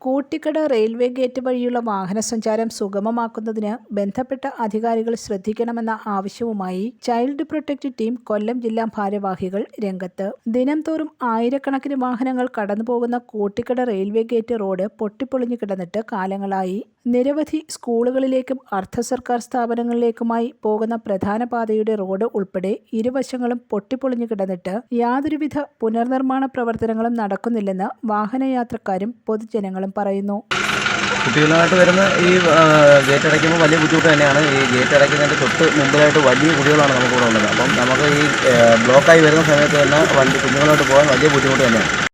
Koottikkada railway gate വഴിയുള്ള വാഹന സഞ്ചാരം സുഗമമാക്കുന്നതിന് ബന്ധപ്പെട്ട അധികാരികൾ ശ്രദ്ധിക്കണമെന്ന ആവശ്യവുമായി ചൈൽഡ് പ്രൊട്ടക്റ്റ് ടീം കൊല്ലം ജില്ലാ ഭാരവാഹികൾ രംഗത്ത്. ദിനംതോറും ആയിരക്കണക്കിന് വാഹനങ്ങൾ കടന്നുപോകുന്ന കൂട്ടിക്കട റെയിൽവേ ഗേറ്റ് റോഡ് പൊട്ടിപ്പൊളിഞ്ഞു കിടന്നിട്ട് കാലങ്ങളായി. നിരവധി സ്കൂളുകളിലേക്കും അർദ്ധ സർക്കാർ സ്ഥാപനങ്ങളിലേക്കുമായി പോകുന്ന പ്രധാന പാതയുടെ റോഡ് ഉൾപ്പെടെ ഇരുവശങ്ങളും പൊട്ടിപ്പൊളിഞ്ഞു കിടന്നിട്ട് യാതൊരുവിധ പുനർനിർമ്മാണ പ്രവർത്തനങ്ങളും നടക്കുന്നില്ലെന്ന് വാഹനയാത്രക്കാരും പൊതുജനങ്ങളും പറയുന്നു. കുട്ടികളുമായിട്ട് വരുന്ന ഈ ഗേറ്റ് അടയ്ക്കുമ്പോൾ വലിയ ബുദ്ധിമുട്ട് തന്നെയാണ്. ഈ ഗേറ്റ് അടയ്ക്കുന്നതിന്റെ തൊട്ട് മുമ്പിലായിട്ട് വലിയ കുടികളാണ് നമുക്ക് ഇവിടെ ഉള്ളത്. അപ്പം നമുക്ക് ഈ ബ്ലോക്കായി വരുന്ന സമയത്ത് തന്നെ വണ്ടി കുഞ്ഞുങ്ങളോട്ട് പോകാൻ വലിയ ബുദ്ധിമുട്ട് തന്നെയാണ്.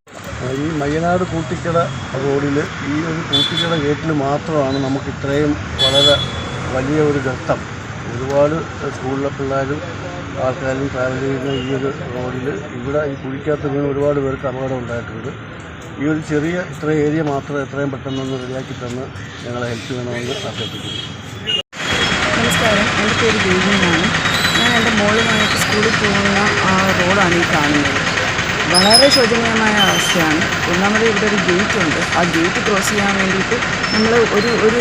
ഈ മയ്യനാട് കൂട്ടിക്കട റോഡിൽ ഈ ഒരു കൂട്ടിക്കട ഗേറ്റിൽ മാത്രമാണ് നമുക്ക് ഇത്രയും വളരെ വലിയ ഒരു ഘട്ടം. ഒരുപാട് സ്കൂളിലെ പിള്ളേരും ആൾക്കാരും ട്രാവൽ ചെയ്യുന്ന ഈ ഒരു റോഡിൽ ഇവിടെ ഈ കുഴിക്കകത്ത് വീണ് ഒരുപാട് പേർക്ക് അപകടം ഉണ്ടായിട്ടുണ്ട്. ഈ ഒരു ചെറിയ ഇത്ര ഏരിയ മാത്രം എത്രയും പെട്ടെന്നൊന്ന് റെഡിയാക്കി തന്ന് ഞങ്ങളെ ഹെൽപ്പ് ചെയ്യണമെന്ന് അഭ്യർത്ഥിക്കുന്നു. നമസ്കാരം. എന്റെ പേര് ദേവിനാണ് ഞാൻ എന്റെ മോളുമായിട്ട് സ്കൂളിൽ പോകുന്ന റോഡാണ് ഈ കാണുന്നത്. വളരെ ശോചനീയമായ അവസ്ഥയാണ്. ഒന്നാമത് ഇവിടെ ഒരു ഗേറ്റ് ഉണ്ട്. ആ ഗേറ്റ് ക്രോസ് ചെയ്യാൻ വേണ്ടിയിട്ട് നമ്മൾ ഒരു ഒരു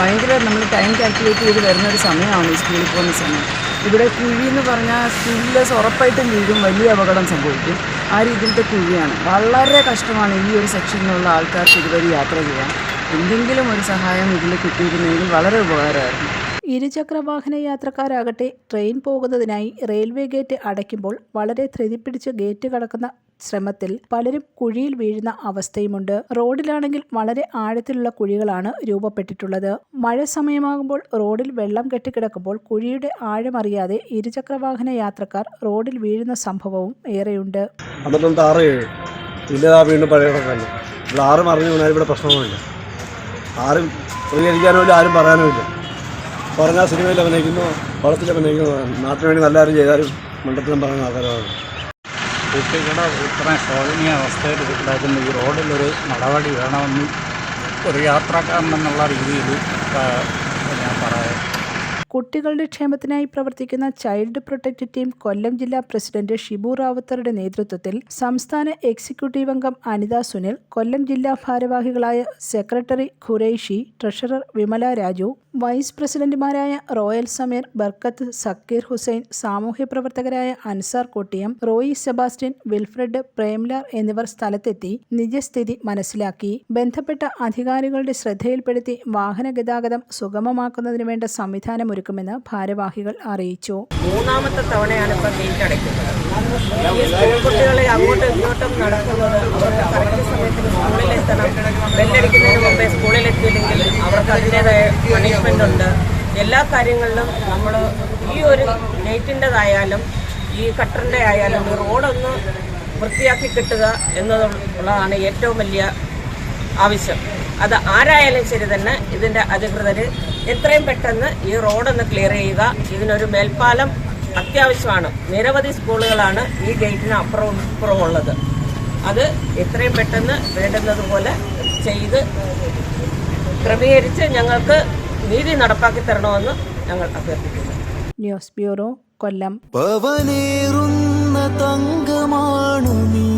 ഭയങ്കര നമ്മൾ ടൈം കാൽക്കുലേറ്റ് ചെയ്ത് വരുന്ന ഒരു സമയമാണ് സ്കൂളിൽ പോകുന്ന സമയം. ഇവിടെ കുഴി എന്ന് പറഞ്ഞാൽ സ്കൂളിലേസ് ഉറപ്പായിട്ടും വീഴും. വലിയ അപകടം സംഭവിക്കും. ആ രീതിയിലത്തെ കുഴിയാണ്. വളരെ കഷ്ടമാണ് ഈ ഒരു സെക്ഷനിലുള്ള ആൾക്കാർക്ക് ഇതുവരെ യാത്ര ചെയ്യാൻ. എന്തെങ്കിലും ഒരു സഹായം ഇതിൽ കിട്ടിയിരുന്നെങ്കിൽ വളരെ ഉപകാരമായിരുന്നു. ഇരുചക്രവാഹന യാത്രക്കാരാകട്ടെ ട്രെയിൻ പോകുന്നതിനായി റെയിൽവേ ഗേറ്റ് അടയ്ക്കുമ്പോൾ വളരെ ധൃതി പിടിച്ച് ഗേറ്റ് കടക്കുന്ന ശ്രമത്തിൽ പലരും കുഴിയിൽ വീഴുന്ന അവസ്ഥയുമുണ്ട്. റോഡിലാണെങ്കിൽ വളരെ ആഴത്തിലുള്ള കുഴികളാണ് രൂപപ്പെട്ടിട്ടുള്ളത്. മഴ സമയമാകുമ്പോൾ റോഡിൽ വെള്ളം കെട്ടിക്കിടക്കുമ്പോൾ കുഴിയുടെ ആഴമറിയാതെ ഇരുചക്രവാഹന യാത്രക്കാർ റോഡിൽ വീഴുന്ന സംഭവവും ഏറെയുണ്ട്. വീണ്ടും പഴയ ആരും അറിഞ്ഞു ഇവിടെ പ്രശ്നമൊന്നുമില്ല. ആരും പ്രതികരിക്കാനോ ആരും പറയാനോ ഇല്ല. പറഞ്ഞാൽ സിനിമയിൽ അഭിനയിക്കുന്നു വളത്തിൽ അഭിനയിക്കുന്നു. നാട്ടിന് വേണ്ടി നല്ല കാര്യം ചെയ്താലും മണ്ഡലത്തിലും പറയുന്ന ആൾക്കാരാണ്. കുട്ടികളുടെ ഇത്ര ശോചനീയ അവസ്ഥയിൽ ഉണ്ടാക്കുന്ന ഈ റോഡിലൊരു നടപടി വേണമെന്ന് ഒരു യാത്രക്കാരൻ എന്നുള്ള രീതിയിൽ ഞാൻ പറയാം. കുട്ടികളുടെ ക്ഷേമത്തിനായി പ്രവർത്തിക്കുന്ന ചൈൽഡ് പ്രൊട്ടക്ട് ടീം കൊല്ലം ജില്ലാ പ്രസിഡന്റ് ഷിബു റാവുത്തറുടെ നേതൃത്വത്തിൽ സംസ്ഥാന എക്സിക്യൂട്ടീവ് അംഗം അനിത സുനിൽ കൊല്ലം ജില്ലാ ഭാരവാഹികളായ secretary Qureshi treasurer Vimala Raju vice പ്രസിഡന്റുമാരായ റോയൽ സമീർ ബർക്കത്ത് സക്കീർ ഹുസൈൻ സാമൂഹ്യ പ്രവർത്തകരായ അൻസാർ കോട്ടിയം റോയി സെബാസ്റ്റ്യൻ വിൽഫ്രഡ് പ്രേംലാർ എന്നിവർ സ്ഥലത്തെത്തി നിജസ്ഥിതി മനസ്സിലാക്കി. ബന്ധപ്പെട്ട അധികാരികളുടെ ശ്രദ്ധയിൽപ്പെടുത്തി വാഹന ഗതാഗതം സുഗമമാക്കുന്നതിന് വേണ്ട സംവിധാനമൊരുക്കുമെന്ന് ഭാരവാഹികൾ അറിയിച്ചു. മൂന്നാമത്തെ തവണയാണ് ഇപ്പം കുട്ടികളെ അങ്ങോട്ടും ഇങ്ങോട്ടും നടക്കുന്നത് സമയത്തിന് സ്കൂളിലെത്തണം. ബെല്ലടിക്കുന്നതിന് മുമ്പേ സ്കൂളിലെത്തിയില്ലെങ്കിൽ അവർക്ക് അതിന്റെതായ പണിഷ്മെന്റ് ഉണ്ട്. എല്ലാ കാര്യങ്ങളിലും നമ്മൾ ഈ ഒരു ഗേറ്റിന്റെതായാലും ഈ കട്ടറിന്റെ ആയാലും ഈ റോഡൊന്ന് വൃത്തിയാക്കി കിട്ടുക എന്നതുള്ളതാണ് ഏറ്റവും വലിയ ആവശ്യം. അത് ആരായാലും ശരി തന്നെ ഇതിന്റെ അധികൃതർ എത്രയും പെട്ടെന്ന് ഈ റോഡൊന്ന് ക്ലിയർ ചെയ്യുക. ഇതിനൊരു മേൽപ്പാലം അത്യാവശ്യമാണ്. നിരവധി സ്കൂളുകളാണ് ഈ ഗേറ്റിന് അപ്പുറവും ഇപ്പുറവും ഉള്ളത്. അത് എത്രയും പെട്ടെന്ന് വേണ്ടുന്നതുപോലെ ചെയ്ത് ക്രമീകരിച്ച് ഞങ്ങൾക്ക് നീതി നടപ്പാക്കി തരണമെന്ന് ഞങ്ങൾ അഭ്യർത്ഥിക്കുന്നു. ന്യൂസ് ബ്യൂറോ കൊല്ലം. പവനേറുന്ന തങ്കമാണു നീ.